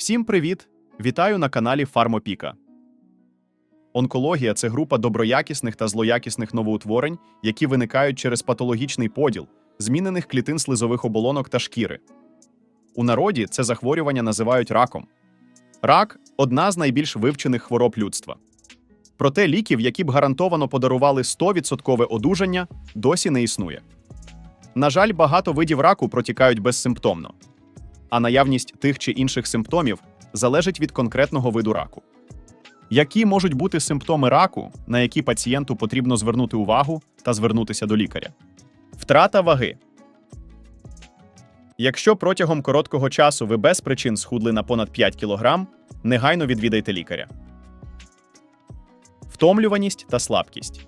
Всім привіт! Вітаю на каналі Фармопіка. Онкологія це група доброякісних та злоякісних новоутворень, які виникають через патологічний поділ змінених клітин слизових оболонок та шкіри. У народі це захворювання називають раком. Рак одна з найбільш вивчених хвороб людства. Проте ліків, які б гарантовано подарували 100% одужання, досі не існує. На жаль, багато видів раку протікають безсимптомно, а наявність тих чи інших симптомів залежить від конкретного виду раку. Які можуть бути симптоми раку, на які пацієнту потрібно звернути увагу та звернутися до лікаря? Втрата ваги. Якщо протягом короткого часу ви без причин схудли на понад 5 кг, негайно відвідайте лікаря. Втомлюваність та слабкість.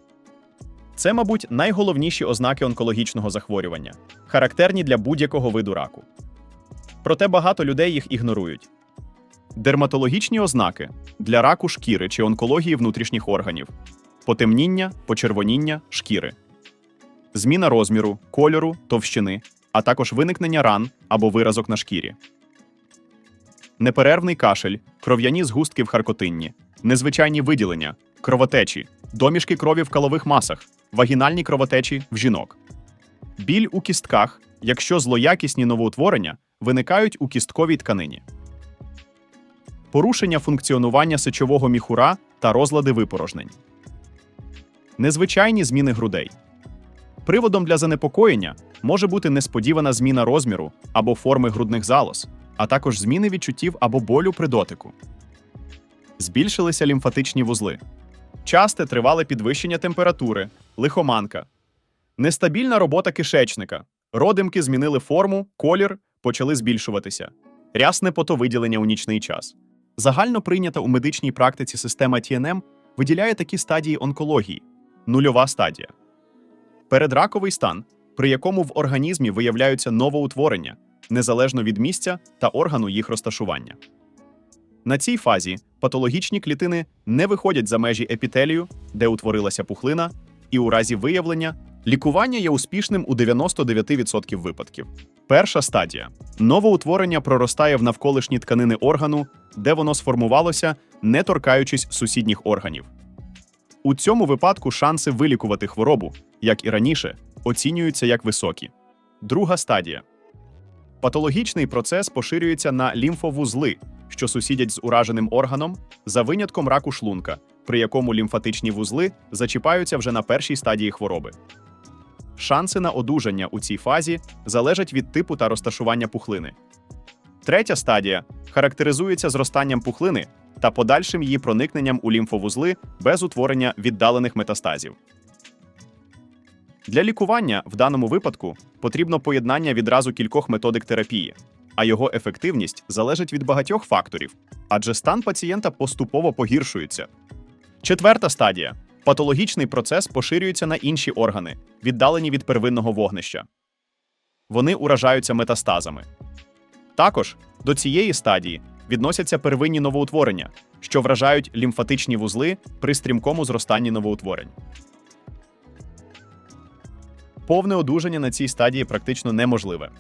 Це, мабуть, найголовніші ознаки онкологічного захворювання, характерні для будь-якого виду раку. Проте багато людей їх ігнорують. Дерматологічні ознаки для раку шкіри чи онкології внутрішніх органів, потемніння, почервоніння шкіри, зміна розміру, кольору, товщини, а також виникнення ран або виразок на шкірі, неперервний кашель, кров'яні згустки в харкотинні, незвичайні виділення, кровотечі, домішки крові в калових масах, вагінальні кровотечі в жінок, біль у кістках, якщо злоякісні новоутворення виникають у кістковій тканині. Порушення функціонування сечового міхура та розлади випорожнень, незвичайні зміни грудей. Приводом для занепокоєння може бути несподівана зміна розміру або форми грудних залоз, а також зміни відчуттів або болю при дотику. Збільшилися лімфатичні вузли, часте тривале підвищення температури, лихоманка, нестабільна робота кишечника, родимки змінили форму, колір, почали збільшуватися, рясне потовиділення у нічний час. Загально прийнята у медичній практиці система TNM виділяє такі стадії онкології: нульова стадія, передраковий стан, при якому в організмі виявляються новоутворення, незалежно від місця та органу їх розташування. На цій фазі патологічні клітини не виходять за межі епітелію, де утворилася пухлина, і у разі виявлення лікування є успішним у 99% випадків. Перша стадія новоутворення проростає в навколишні тканини органу, де воно сформувалося, не торкаючись сусідніх органів. У цьому випадку шанси вилікувати хворобу, як і раніше, оцінюються як високі. Друга стадія. Патологічний процес поширюється на лімфовузли, що сусідять з ураженим органом, за винятком раку шлунка, при якому лімфатичні вузли зачіпаються вже на першій стадії хвороби. Шанси на одужання у цій фазі залежать від типу та розташування пухлини. Третя стадія характеризується зростанням пухлини та подальшим її проникненням у лімфовузли без утворення віддалених метастазів. Для лікування в даному випадку потрібно поєднання відразу кількох методик терапії, а його ефективність залежить від багатьох факторів, адже стан пацієнта поступово погіршується. Четверта стадія патологічний процес поширюється на інші органи, віддалені від первинного вогнища. Вони уражаються метастазами. Також до цієї стадії відносяться первинні новоутворення, що вражають лімфатичні вузли при стрімкому зростанні новоутворень. Повне одужання на цій стадії практично неможливе.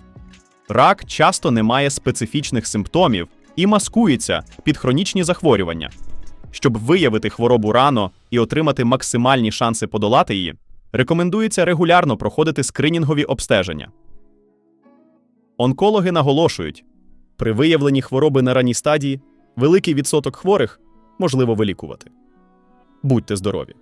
Рак часто не має специфічних симптомів і маскується під хронічні захворювання. Щоб виявити хворобу рано і отримати максимальні шанси подолати її, рекомендується регулярно проходити скринінгові обстеження. Онкологи наголошують, при виявленні хвороби на ранній стадії великий відсоток хворих можливо вилікувати. Будьте здорові!